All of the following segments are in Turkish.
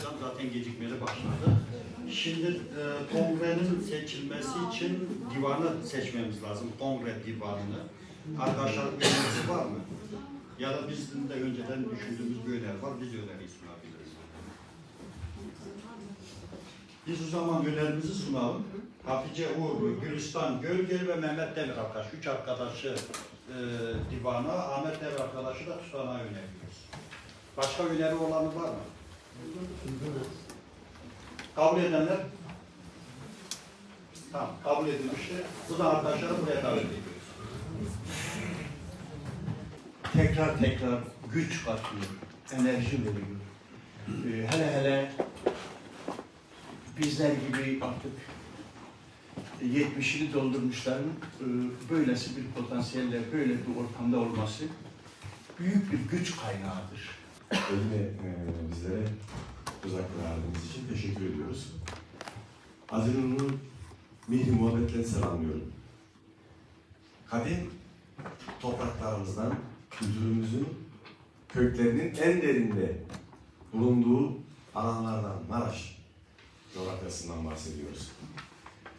alacağım. Zaten gecikmeli başladı. Şimdi e, kongrenin seçilmesi için divanı seçmemiz lazım. Kongre divanını. Arkadaşlar bir önerisi var mı? Ya da bizim de önceden düşündüğümüz bir öneri var. Biz öneriyi sunabiliriz. Biz o zaman önerimizi sunalım. Hatice Uğurlu, Gülistan Gölgel ve Mehmet Demir arkadaş. Üç arkadaşı e, divana, Ahmet Demir arkadaşı da tutanağı öneriyoruz. Başka öneri olanı var mı? Kabul edenler? Tamam, kabul edilmiştir. Bu da arkadaşları buraya davet ediyoruz. tekrar tekrar güç katıyor, enerji veriyor. Ee, hele hele bizler gibi artık 70'ini doldurmuşların e, böylesi bir potansiyelle böyle bir ortamda olması büyük bir güç kaynağıdır. Yine e, bizlere uzak verdiğiniz için teşekkür ediyoruz. Haziran'ın mihri muhabbetle selamlıyorum. Kadim topraklarımızdan, kültürümüzün köklerinin en derinde bulunduğu alanlardan, Maraş coğrafyasından bahsediyoruz.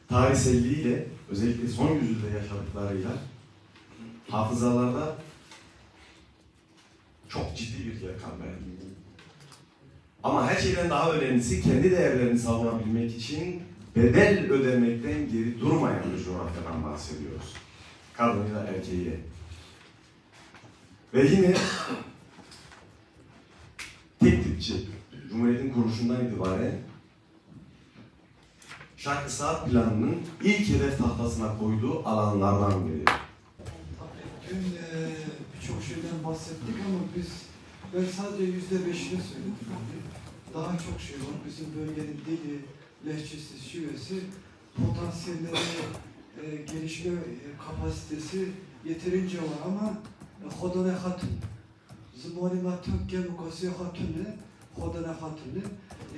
Tarihselliğiyle, özellikle son yüzyılda yaşadıklarıyla hafızalarda çok ciddi bir yer kalmaya Ama her şeyden daha önemlisi kendi değerlerini savunabilmek için bedel ödemekten geri durmayan bir coğrafyadan bahsediyoruz. Kadınıyla erkeğiyle. Ve yine tek tipçi Cumhuriyet'in kuruluşundan itibaren Şarkı Saat Planı'nın ilk hedef tahtasına koyduğu alanlardan biri. Bahsettik ama biz ben sadece yüzde beşini söyledim. Daha çok şey var. Bizim bölgenin dili, lehçesi, şivesi, potansiyelleri, eee, gelişme eee, kapasitesi yeterince var ama Hodane Hatun, Zımani Matun Gemukası Hatun'le Hodane Hatun'le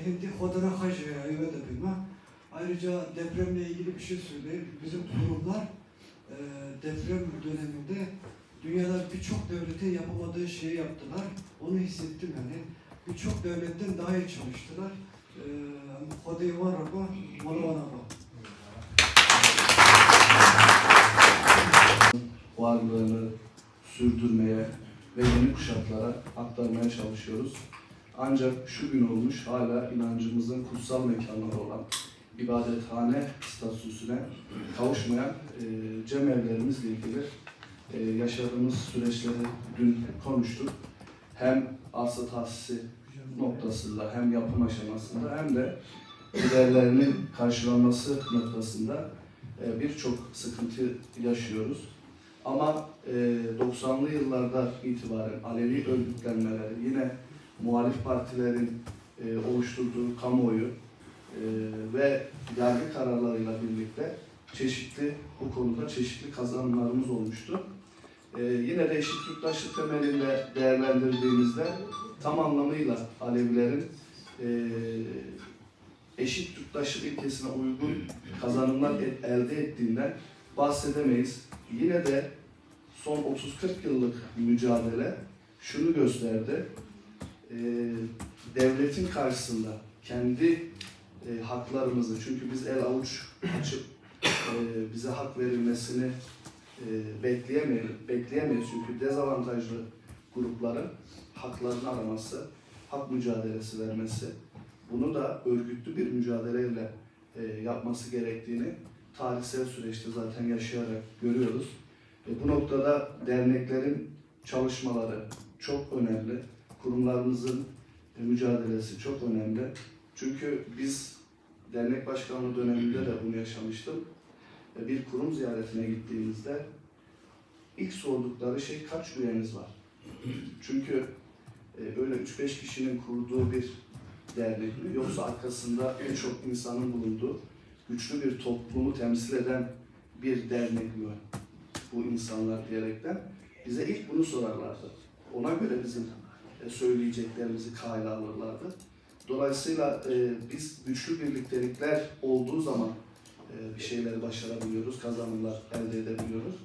Hindi Hodane Hacı'ya evet bilmem. Ayrıca depremle ilgili bir şey söyleyeyim. Bizim kurumlar eee, deprem döneminde dünyada birçok devletin yapamadığı şeyi yaptılar. Onu hissettim yani. Birçok devletten daha iyi çalıştılar. Eee Hodey var ama Malvana var. varlığını sürdürmeye ve yeni kuşaklara aktarmaya çalışıyoruz. Ancak şu gün olmuş hala inancımızın kutsal mekanları olan ibadethane statüsüne kavuşmayan e, cemevlerimizle ilgili e, yaşadığımız süreçleri dün konuştuk. Hem arsa tahsisi noktasında hem yapım aşamasında hem de giderlerinin karşılanması noktasında e, birçok sıkıntı yaşıyoruz. Ama e, 90'lı yıllarda itibaren Alevi örgütlenmeleri, yine muhalif partilerin e, oluşturduğu kamuoyu e, ve yargı kararlarıyla birlikte çeşitli bu konuda çeşitli kazanımlarımız olmuştu. E, yine de eşit yurttaşlık temelinde değerlendirdiğimizde tam anlamıyla Alevilerin e, eşit yurttaşlık ilkesine uygun kazanımlar e- elde ettiğinden bahsedemeyiz. Yine de son 30-40 yıllık mücadele şunu gösterdi. Ee, devletin karşısında kendi e, haklarımızı, çünkü biz el avuç açıp e, bize hak verilmesini e, bekleyemeyiz, bekleyemeyiz çünkü dezavantajlı grupların haklarını araması, hak mücadelesi vermesi, bunu da örgütlü bir mücadeleyle e, yapması gerektiğini tarihsel süreçte zaten yaşayarak görüyoruz. E, bu noktada derneklerin çalışmaları çok önemli. Kurumlarımızın e, mücadelesi çok önemli. Çünkü biz dernek başkanlığı döneminde de bunu yaşamıştım. E, bir kurum ziyaretine gittiğimizde ilk sordukları şey kaç üyeniz var? Çünkü e, böyle 3-5 kişinin kurduğu bir dernek mi yoksa arkasında birçok insanın bulunduğu güçlü bir toplumu temsil eden bir dernek mi bu insanlar diyerekten bize ilk bunu sorarlardı. Ona göre bizim e, söyleyeceklerimizi kayda alırlardı. Dolayısıyla e, biz güçlü birliktelikler olduğu zaman e, bir şeyleri başarabiliyoruz, kazanımlar elde edebiliyoruz.